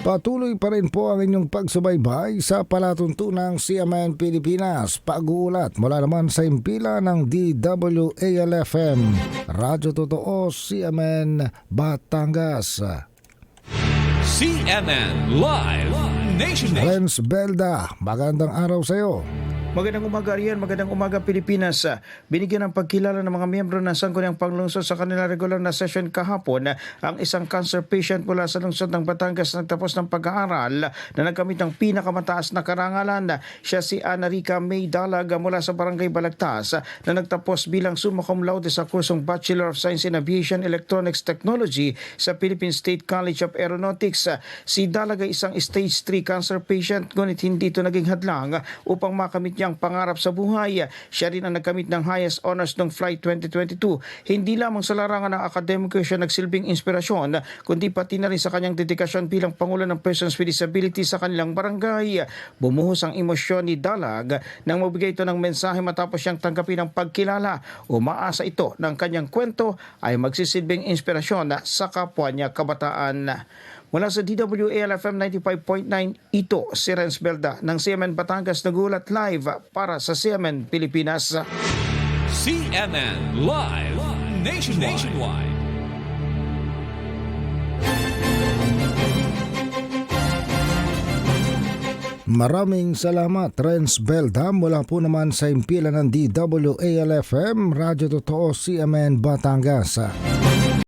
Patuloy pa rin po ang inyong pagsubaybay sa palatuntunang CMN Pilipinas. Pag-uulat mula naman sa impila ng DWALFM. Radyo Totoo CMN Batangas. CNN Live Nation Nation. Renz Belda, magandang araw sa iyo. Magandang umaga riyan, magandang umaga Pilipinas. Binigyan ng pagkilala ng mga miyembro ng Sangguniang Panglungsod sa kanila regular na session kahapon ang isang cancer patient mula sa lungsod ng Batangas na nagtapos ng pag-aaral na nagkamit ng pinakamataas na karangalan. Siya si Ana Rica May Dalag mula sa Barangay Balagtas na nagtapos bilang summa cum laude sa kursong Bachelor of Science in Aviation Electronics Technology sa Philippine State College of Aeronautics. Si Dalag ay isang stage 3 cancer patient ngunit hindi ito naging hadlang upang makamit niyang pangarap sa buhay. Siya rin ang nagkamit ng highest honors ng Flight 2022. Hindi lamang sa larangan ng akademiko siya nagsilbing inspirasyon, kundi pati na rin sa kanyang dedikasyon bilang Pangulo ng Persons with Disabilities sa kanilang barangay. Bumuhos ang emosyon ni Dalag nang magbigay ito ng mensahe matapos siyang tanggapin ang pagkilala. Umaasa ito ng kanyang kwento ay magsisilbing inspirasyon sa kapwa niya kabataan. Mula sa DWALFM 95.9, ito si Renz Belda ng CMN Batangas nagulat live para sa CMN Pilipinas. CNN Live Nation Nationwide. Maraming salamat Renz Belda mula po naman sa impila ng DWALFM Radyo Totoo CMN Batangas.